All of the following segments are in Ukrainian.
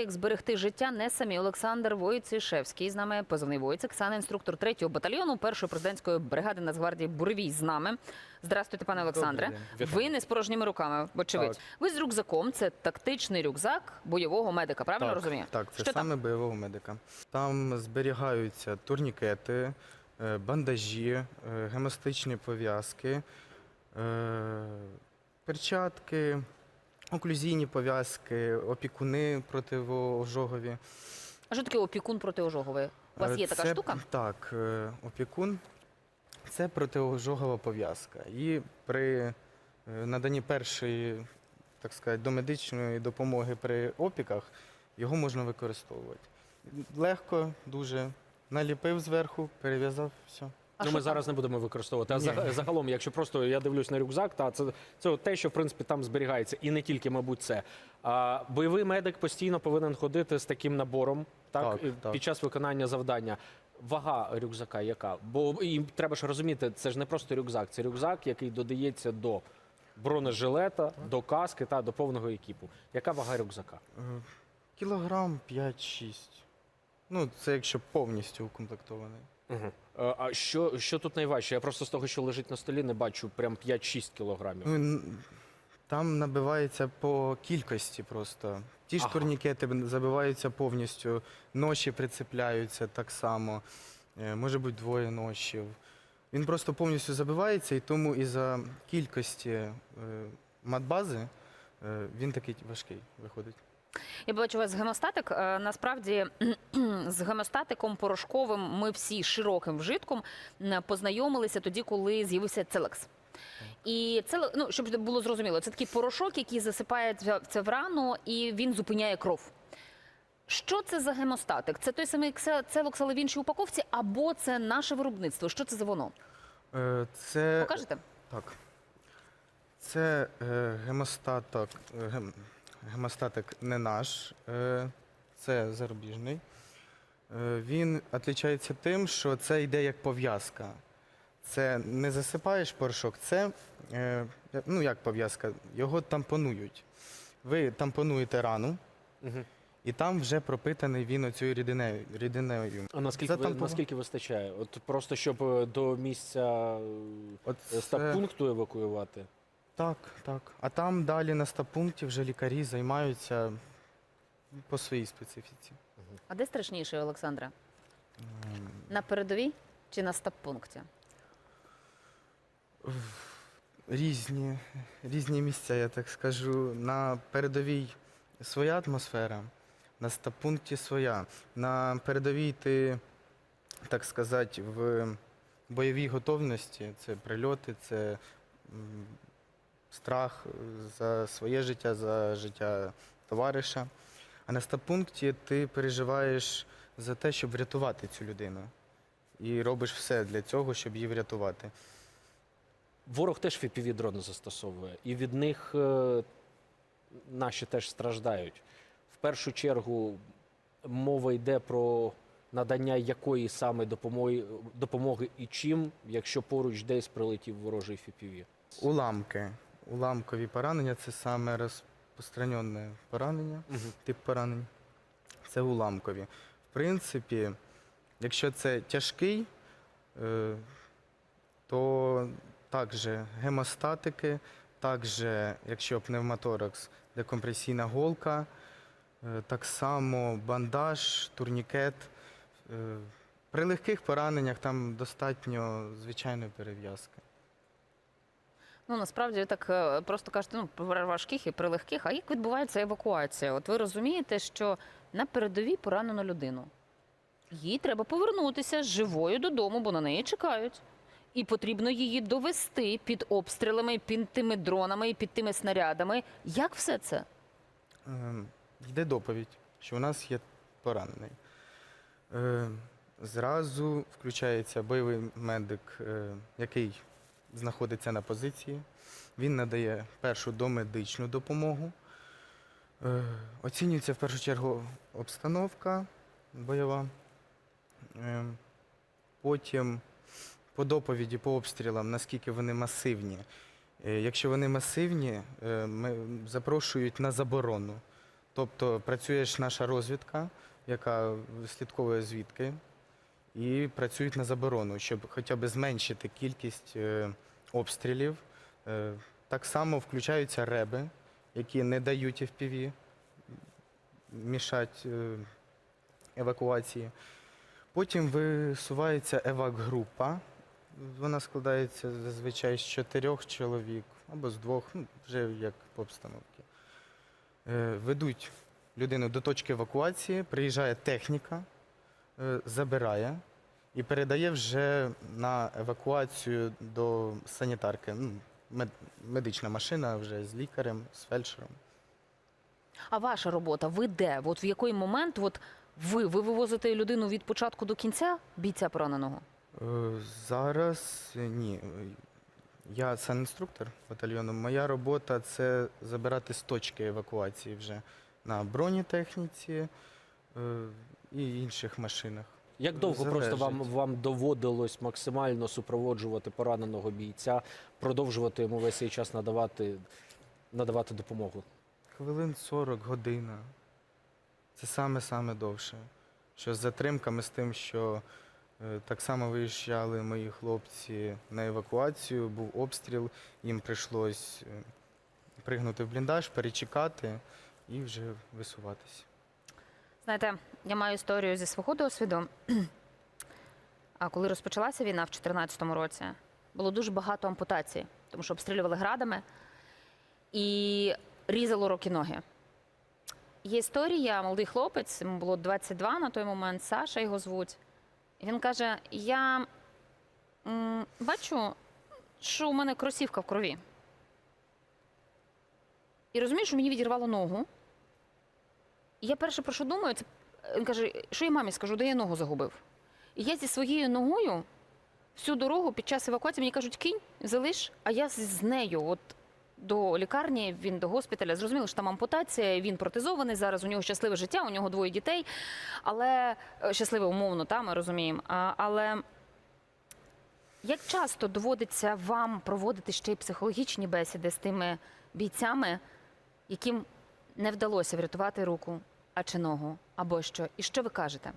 Як зберегти життя не самі Олександр Войцишевський з нами позивний Войцик, сам інструктор 3-го батальйону першої президентської бригади Нацгвардії Буревій з нами. Здравствуйте, пане Олександре. Ви не з порожніми руками, вочевидь. Так. Ви з рюкзаком. Це тактичний рюкзак бойового медика. Правильно так, розумію? Так, це Що там? саме бойового медика. Там зберігаються турнікети, е, бандажі, е, гемостичні пов'язки, е, перчатки, оклюзійні пов'язки, опікуни протиожогові. А що таке опікун протиожоговий? У вас Е, є така це- штука? Так, е, опікун це протиожогова пов'язка. І при е, наданні першої, так сказати, домедичної допомоги при опіках його можна використовувати. Легко, дуже наліпив зверху, перев'язав, все. А ну, ми зараз не будемо використовувати. А за- загалом, якщо просто я дивлюсь на рюкзак, та це, це от те, що в принципі там зберігається, і не тільки, мабуть, це. А, бойовий медик постійно повинен ходити з таким набором, так, Так, і так. під час виконання завдання. Вага рюкзака яка? Бо і треба ж розуміти, це ж не просто рюкзак, це рюкзак, який додається до бронежилета, до каски та до повного екіпу. Яка вага рюкзака? Е, Кілограм 5-6. Ну, це якщо повністю укомплектований. Угу. А що, що тут найважче? Я просто з того, що лежить на столі, не бачу прям 5-6 кілограмів. Ну, там набивається по кількості просто. Ті ж Ага. турнікети забиваються повністю, ноші прицепляються так само. Е, Може бути двоє ношів. Він просто повністю забивається, і тому із-за кількості е, матбази е, він такий важкий виходить. Я бачу у вас гемостатик. Е, Насправді з гемостатиком порошковим ми всі широким вжитком познайомилися тоді, коли з'явився Целекс. І це ну, щоб було зрозуміло, це такий порошок, який засипається в рану, і він зупиняє кров. Що це за гемостатик? Це той самий целокс, але в іншій упаковці, або це наше виробництво? Що це за воно? Е, Це Покажете? Так. Це е, гемостаток, е, гем, гемостатик не наш, е, це зарубіжний. Е, він відрізняється тим, що це йде як пов'язка. Це не засипаєш порошок, це е, ну як пов'язка, його тампонують. Ви тампонуєте рану, Угу. і там вже пропитаний він оцією рідинею. рідинею. А наскільки, ви, наскільки вистачає? От просто щоб до місця стаб-пункту евакуювати? Так, так. А там далі на стаб-пункті вже лікарі займаються по своїй специфіці. А де страшніше, Олександра? Ем, На передовій чи на стаб-пункті? Різні, різні місця, я так скажу. На передовій своя атмосфера, на стаб-пункті своя. На передовій ти, так сказати, в бойовій готовності. Це прильоти, це страх за своє життя, за життя товариша. А на стаб-пункті ти переживаєш за те, щоб врятувати цю людину. І робиш все для цього, щоб її врятувати. Ворог теж fpv дрони застосовує, і від них е, наші теж страждають. В першу чергу мова йде про надання якої саме допомоги, допомоги і чим, якщо поруч десь прилетів ворожий FPV. Уламки. Уламкові поранення це саме розпространене поранення, Мгм. тип поранень. Це уламкові. В принципі, якщо це тяжкий, е, то також гемостатики, також, якщо пневмоторакс, декомпресійна голка, е, так само бандаж, турнікет. Е, При легких пораненнях там достатньо звичайної перев'язки. Ну насправді так е, просто кажете, ну при важких і при легких. А як відбувається евакуація? От ви розумієте, що на передовій поранено людину. Їй треба повернутися живою додому, бо на неї чекають. І потрібно її довести під обстрілами, під тими дронами під тими снарядами. Як все це? Ем, Йде доповідь, що у нас є поранений. Е, Зразу включається бойовий медик, е, який знаходиться на позиції. Він надає першу домедичну допомогу. Е, Оцінюється в першу чергу обстановка бойова. Е, Потім по доповіді, по обстрілам, наскільки вони масивні. Е, Якщо вони масивні, е, ми запрошують на заборону. Тобто працює ж наша розвідка, яка слідковує звідки, і працюють на заборону, щоб хоча б зменшити кількість е, обстрілів. Е, так само включаються реби, які не дають FPV, мішать е, евакуації. Потім висувається евак-група. Вона складається зазвичай з чотирьох чоловік або з двох, ну, вже як по обстановці. Ведуть людину до точки евакуації, приїжджає техніка, забирає і передає вже на евакуацію до санітарки. Ну, мед- медична машина вже з лікарем, з фельдшером. А ваша робота, ви де? От в який момент от ви, ви вивозите людину від початку до кінця бійця пораненого? Е, Зараз е, ні. Е, Я санінструктор батальйону. Моя робота це забирати з точки евакуації вже на бронетехніці е, і інших машинах. Як довго просто вам, вам доводилось максимально супроводжувати пораненого бійця, продовжувати йому весь цей час надавати, надавати допомогу? Хвилин 40 година. Це саме-саме довше. Що з затримками, з тим, що е, так само виїжджали мої хлопці на евакуацію, був обстріл, їм прийшлось е, пригнути в бліндаж, перечекати і вже висуватися. Знаєте, я маю історію зі свого досвіду. А коли розпочалася війна в 2014 році, було дуже багато ампутацій, тому що обстрілювали градами і різало руки ноги. Є історія, молодий хлопець, йому було 22 на той момент, Саша його звуть. І він каже: Я м, бачу, що у мене кросівка в крові. І розумію, що мені відірвало ногу. Я перше про що думаю, це він каже, що я мамі скажу, де я ногу загубив. І я зі своєю ногою всю дорогу під час евакуації мені кажуть, кинь, залиш, а я з- з нею, от до лікарні, він до госпіталя. Зрозуміло, що там ампутація, він протезований зараз. У нього щасливе життя, у нього двоє дітей, але е, щасливе умовно, та ми розуміємо. А, але як часто доводиться вам проводити ще й психологічні бесіди з тими бійцями, яким не вдалося врятувати руку, а чи ногу, або що? І що ви кажете?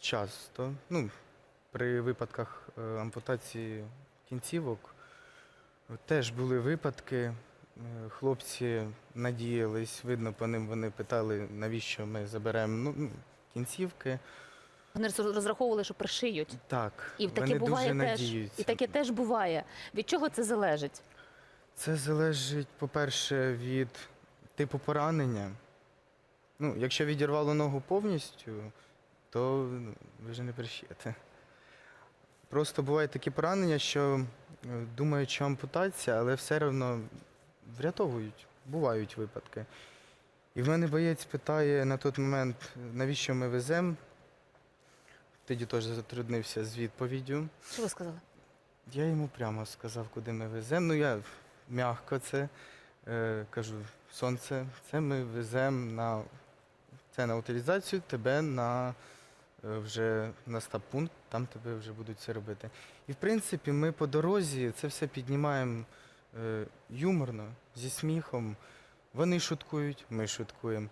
Часто. Ну, при випадках е, ампутації кінцівок е, теж були випадки. Е, Хлопці надіялись, видно по ним вони питали, навіщо ми заберемо ну, ну, кінцівки. Вони роз- розраховували, що пришиють. Так, І таке вони буває дуже теж. надіються. І таке теж буває. Від чого це залежить? Це залежить, по-перше, від типу поранення. Ну, якщо відірвало ногу повністю, то ви ж не пришиєте. Просто бувають такі поранення, що е, думають, що ампутація, але все одно врятовують. Бувають випадки. І в мене боєць питає на той момент, навіщо ми веземо. Тоді теж затруднився з відповіддю. Що ви сказали? Я йому прямо сказав, куди ми веземо. Ну, я м'яко це е, кажу, сонце, це ми веземо на, це на утилізацію, тебе на е, вже на стаб-пункт, там тебе вже будуть це робити. І в принципі, ми по дорозі це все піднімаємо е, юморно, зі сміхом. Вони шуткують, ми шуткуємо.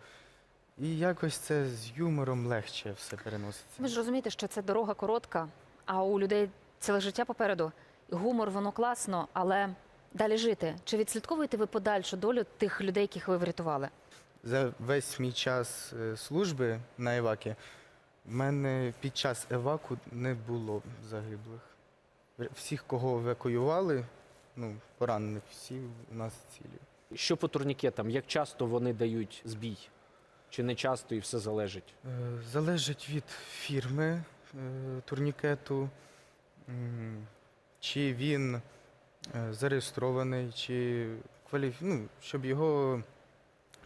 І якось це з юмором легше все переноситься. Ви ж розумієте, що це дорога коротка, а у людей ціле життя попереду. Гумор, воно класно, але далі жити. Чи відслідковуєте ви подальшу долю тих людей, яких ви врятували? За весь мій час е, служби на Евакі в мене під час еваку не було загиблих. Всіх, кого евакуювали, ну, поранених, всі у нас цілі. Що по турнікетам? Як часто вони дають збій? Чи не часто і все залежить? Е, Залежить від фірми е, турнікету, м, чи він зареєстрований, чи кваліф... ну, щоб його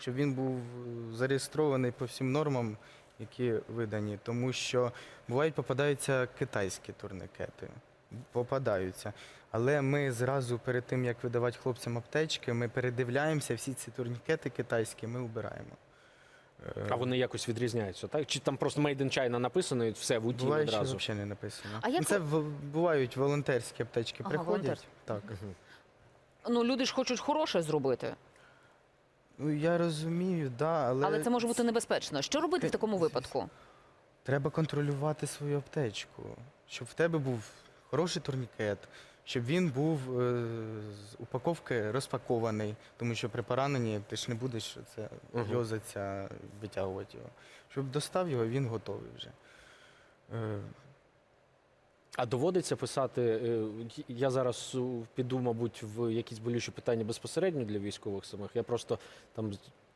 щоб він був е, зареєстрований по всім нормам, які видані. Тому що бувають попадаються китайські турнікети. Попадаються. Але ми зразу перед тим, як видавати хлопцям аптечки, ми передивляємося всі ці турнікети китайські, ми убираємо. Е, А вони якось відрізняються, так? Чи там просто Made in China написано і все в уті Буває, що одразу? взагалі не написано. А як Ну, Це в- бувають волонтерські аптечки Ага, приходять. волонтерські. Так. Ну, люди ж хочуть хороше зробити. Ну я розумію, да, але, Але це може бути небезпечно. Що робити в такому випадку? треба контролювати свою аптечку, щоб в тебе був хороший турнікет, щоб він був е, з упаковки розпакований, тому що при пораненні ти ж не будеш це Мгм. витягувати його. Щоб достав його, він готовий вже. Е, А доводиться писати. е, Я зараз е, піду, мабуть, в якісь болючі питання безпосередньо для військових самих. Я просто там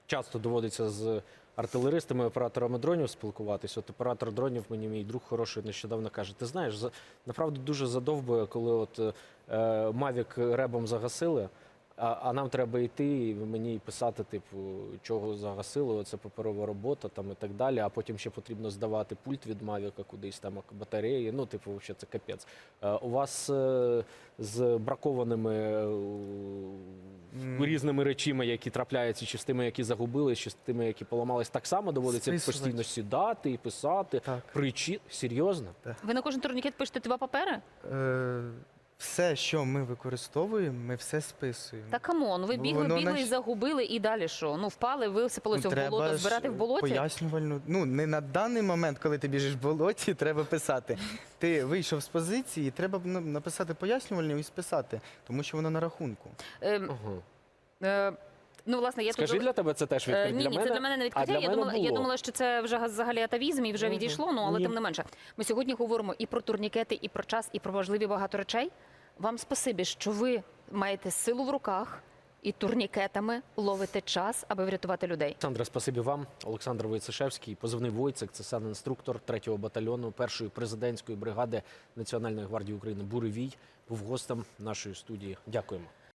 часто доводиться з артилеристами, операторами дронів спілкуватися. От оператор дронів мені мій друг хороший нещодавно каже: ти знаєш, за- направду дуже задовбує, коли от е, Мавік ребом загасили. А, а нам треба йти і мені писати, типу, чого загасили, це паперова робота там і так далі. А потім ще потрібно здавати пульт від Мавіка кудись там батареї. Ну, типу, взагалі це капець. У вас е, з бракованими е, різними речами, які трапляються, чи з тими, які загубились, чи з тими, які поламались, так само доводиться Списувати. постійно сідати і писати. так. Причі... Серйозно? Ви на кожен турнікет пишете два папери? Е, все, що ми використовуємо, ми все списуємо. Та камон, ви Ну, бігли, воно бігли і нач- загубили, і далі що? Ну впали, висипалося Ну, в болото, ж збирати в болоті? Пояснювальну. Ну, не на даний момент, коли ти біжиш в болоті, треба писати. Ти вийшов з позиції, треба ну, написати пояснювальну і списати, тому що воно на рахунку. Ем, Ага. е, ну, власне, я Скажи тут... для тебе це теж Е, відкрить. Ні, ні, мене... це для мене не відкриття. Я мене думала, я думала, що це вже взагалі атавізм і вже відійшло. Ну але Ні. тим не менше, ми сьогодні говоримо і про турнікети, і про час, і про важливі багато речей. Вам спасибі, що ви маєте силу в руках і турнікетами ловите час, аби врятувати людей. Олександре, спасибі вам. Олександр Войцешевський, позивний Войцек, це санінструктор 3-го батальйону першої президентської бригади Національної гвардії України Буревій, був гостем нашої студії. Дякуємо.